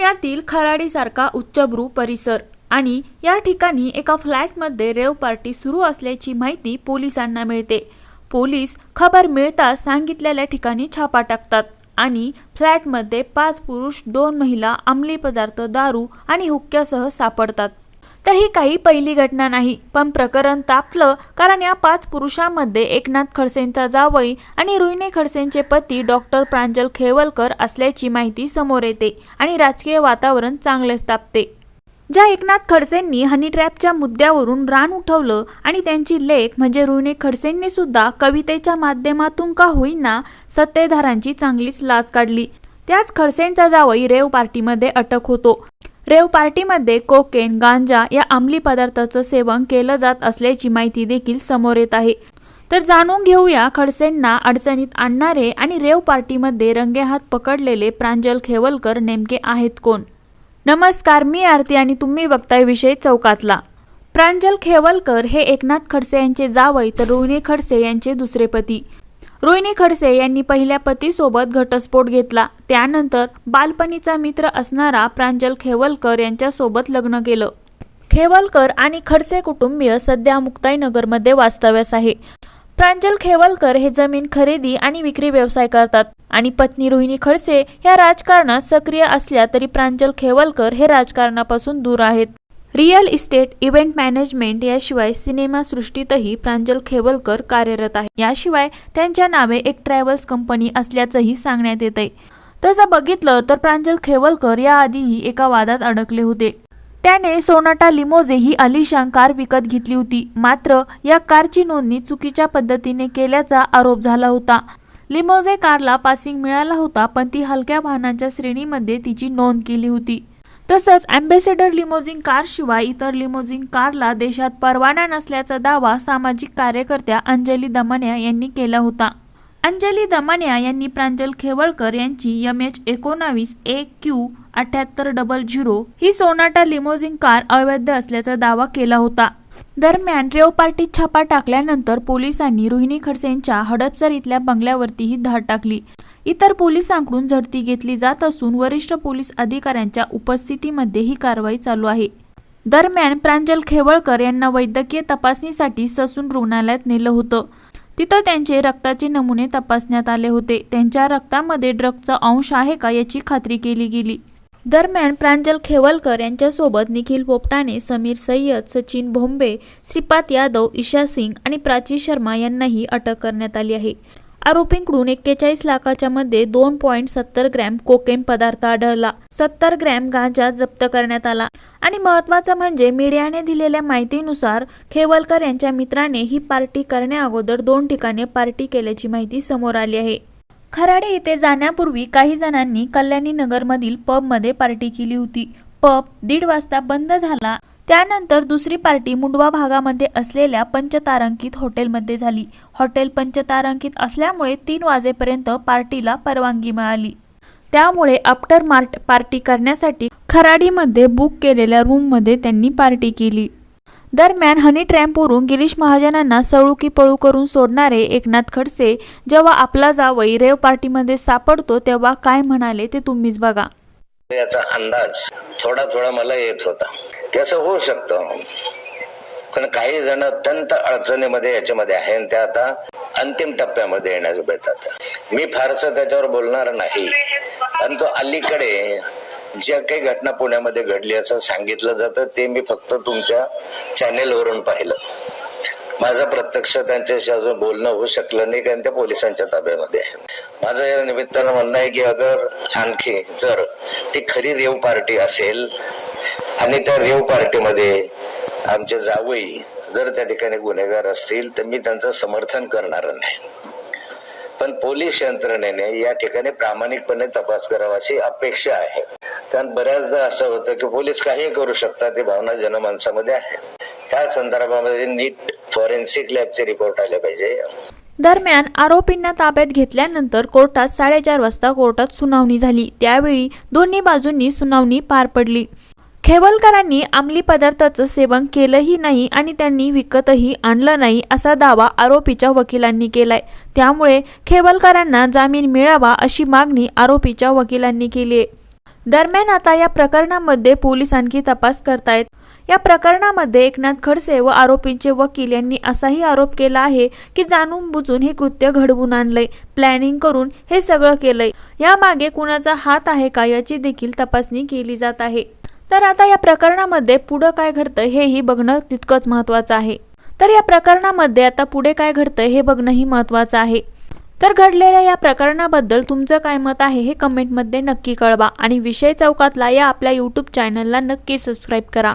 पुण्यातील खराडीसारखा उच्चभ्रू परिसर आणि या ठिकाणी एका फ्लॅटमध्ये रेव पार्टी सुरू असल्याची माहिती पोलिसांना मिळते. पोलीस खबर मिळताच सांगितलेल्या ठिकाणी छापा टाकतात आणि फ्लॅटमध्ये पाच पुरुष दोन महिला अंमली पदार्थ दारू आणि हुक्क्यासह सापडतात. तर ही काही पहिली घटना नाही पण प्रकरण तापलं कारण या पाच पुरुषांमध्ये एकनाथ खडसेंचा जावई आणि रुईने खडसेंचे पती डॉक्टर प्रांजल खेवलकर असल्याची माहिती समोर येते आणि राजकीय वातावरण चांगलेच तापते ज्या एकनाथ खडसेंनी हनी ट्रॅपच्या मुद्द्यावरून रान उठवलं आणि त्यांची लेख म्हणजे रुईने खडसेंनी सुद्धा कवितेच्या माध्यमातून का होईना सत्तेधारांची चांगलीच लाच काढली. त्याच खडसेंचा जावई रेव पार्टीमध्ये अटक होतो. रेव पार्टीमध्ये कोकेन गांजा या अंमली पदार्थाचं सेवन केलं जात असल्याची माहिती देखील समोर येत आहे. तर जाणून घेऊया खडसेंना अडचणीत आणणारे आणि रेव पार्टीमध्ये रंगेहात पकडलेले प्रांजल खेवलकर नेमके आहेत कोण? नमस्कार मी आरती आणि तुम्ही बघताय विषय चौकातला. प्रांजल खेवलकर हे एकनाथ खडसे यांचे जावई तर रोहिणी खडसे यांचे दुसरे पती. रोहिणी खडसे यांनी पहिल्या पतीसोबत घटस्फोट घेतला. त्यानंतर बालपणीचा मित्र असणारा प्रांजल खेवलकर यांच्यासोबत लग्न केलं. खेवलकर आणि खडसे कुटुंबीय सध्या मुक्ताईनगरमध्ये वास्तव्यास आहे. प्रांजल खेवलकर हे जमीन खरेदी आणि विक्री व्यवसाय करतात आणि पत्नी रोहिणी खडसे या राजकारणात सक्रिय असल्या तरी प्रांजल खेवलकर हे राजकारणापासून दूर आहेत. रिअल इस्टेट इव्हेंट मॅनेजमेंट याशिवाय सिनेमा सृष्टीतही प्रांजल खेवलकर कार्यरत आहे. याशिवाय त्यांच्या नावे एक ट्रॅव्हल्स कंपनी असल्याचंही सांगण्यात येत आहे तसं बघितलं तर प्रांजल खेवलकर याआधीही एका वादात अडकले होते. त्याने सोनाटा लिमोजे ही अलिशान कार विकत घेतली होती. मात्र या कारची नोंदणी चुकीच्या पद्धतीने केल्याचा आरोप झाला होता. लिमोजे कारला पासिंग मिळाला होता पण ती हलक्या वाहनांच्या श्रेणीमध्ये तिची नोंद केली होती. तसंच अँबेसेडर लिमोजिंग कारशिवाय इतर लिमोजिंग कारला देशात परवाना नसल्याचा दावा सामाजिक कार्यकर्त्या अंजली दमन्या यांनी केला होता. अंजली दमानिया यांनी प्रांजल खेवळकर यांची एम एच एकोणावीस ए क्यू अठ्याहत्तर डबल झिरो ही सोनाटा लिमोजिंग कार अवैध असल्याचा दावा केला होता. दरम्यान रेव पार्टीत छापा टाकल्यानंतर पोलिसांनी रोहिणी खडसेंच्या हडपसर इथल्या बंगल्यावरतीही धाड टाकली. इतर पोलिसांकडून झडती घेतली जात असून वरिष्ठ पोलीस अधिकाऱ्यांच्या उपस्थितीमध्ये ही कारवाई चालू आहे. दरम्यान प्रांजल खेवळकर यांना वैद्यकीय तपासणीसाठी ससून रुग्णालयात नेलं होतं. तिथं त्यांचे रक्ताचे नमुने तपासण्यात आले होते. त्यांच्या रक्तामध्ये ड्रगचा अंश आहे का याची खात्री केली गेली. दरम्यान प्रांजल खेवलकर यांच्यासोबत निखिल पोपटाने समीर सय्यद सचिन भोंबे श्रीपाद यादव ईशा सिंग आणि प्राची शर्मा यांनाही अटक करण्यात आली आहे. आरोपींकडून एक्केचाळीस लाखाच्या मध्ये दोन पॉईंट सत्तर ग्रॅम कोकेन पदार्थ आढळला. सत्तर ग्रॅम गांजा जप्त करण्यात आला आणि महत्वाचं म्हणजे मीडियाने दिलेल्या माहितीनुसार खेवलकर यांच्या मित्राने ही पार्टी करण्याअगोदर दोन ठिकाणी पार्टी केल्याची माहिती समोर आली आहे. खराडे येथे जाण्यापूर्वी काही जणांनी कल्याणी नगरमधील पबमध्ये पार्टी केली होती. पब दीड वाजता बंद झाला त्यानंतर दुसरी पार्टी मुंडवा भागामध्ये असलेल्या पंचतारांकित हॉटेलमध्ये झाली. हॉटेल पंचतारांकित असल्यामुळे तीन वाजेपर्यंत पार्टीला परवानगी मिळाली. त्यामुळे आफ्टर मार्ट पार्टी करण्यासाठी खराडीमध्ये बुक केलेल्या रूममध्ये त्यांनी पार्टी केली. दरम्यान हनी ट्रॅम्पवरून गिरीश महाजनांना सळुकी पळू करून सोडणारे एकनाथ खडसे जेव्हा आपला जावई रेव पार्टीमध्ये सापडतो तेव्हा काय म्हणाले ते तुम्हीच बघा. याचा अंदाज थोडा थोडा मला येत होता. की असं होऊ शकतं. पण काही जण अत्यंत अडचणीमध्ये याच्यामध्ये आहे आणि त्या आता अंतिम टप्प्यामध्ये येण्यास येतात मी फारसं त्याच्यावर बोलणार नाही. परंतु अलीकडे ज्या काही घटना पुण्यामध्ये घडली असं सांगितलं जातं ते मी फक्त तुमच्या चॅनेलवरून पाहिलं. माझं प्रत्यक्ष त्यांच्याशी अजून बोलणं होऊ शकलं नाही कारण त्या पोलिसांच्या ताब्यामध्ये आहे. माझं या निमित्तानं म्हणणं आहे की अगर आणखी जर ती खरी रेव पार्टी असेल आणि त्या रेव पार्टीमध्ये आमचे जावई जर त्या ठिकाणी गुन्हेगार असतील तर मी त्यांचं समर्थन करणार नाही. पण पोलीस यंत्रणेने या ठिकाणी प्रामाणिकपणे तपास करावा अशी अपेक्षा आहे. कारण बऱ्याचदा असं होतं की पोलीस काही करू शकतात ही भावना जनमानसामध्ये आहे. त्या संदर्भामध्ये नीट फॉरेन्सिक लॅबचे रिपोर्ट आले पाहिजे. दरम्यान आरोपींना ताब्यात घेतल्यानंतर कोर्टात साडेचार वाजता कोर्टात सुनावणी झाली. त्यावेळी दोन्ही बाजूंनी सुनावणी पार पडली. खेवलकरांनी अंमली पदार्थाचं सेवन केलंही नाही आणि त्यांनी विकतही आणलं नाही असा दावा आरोपीच्या वकिलांनी केलाय. त्यामुळे खेवलकरांना जामीन मिळावा अशी मागणी आरोपीच्या वकिलांनी केली आहे दरम्यान आता या प्रकरणामध्ये पोलीस आणखी तपास करतायत. या प्रकरणामध्ये एकनाथ खडसे व आरोपींचे वकील यांनी असाही आरोप केला आहे की जाणून बुजून हे कृत्य घडवून आणलंय. प्लॅनिंग करून हे सगळं केलंय. यामागे कुणाचा हात आहे का याची देखील तपासणी केली जात आहे. तर आता या प्रकरणामध्ये पुढं काय घडतं हेही बघणं तितकंच महत्त्वाचं आहे. तर या प्रकरणामध्ये आता पुढे काय घडतं हे बघणंही महत्त्वाचं आहे. तर घडलेल्या या प्रकरणाबद्दल तुमचं काय मत आहे हे कमेंटमध्ये नक्की कळवा आणि विषय चौकातला या आपल्या यूट्यूब चॅनलला नक्की सबस्क्राईब करा.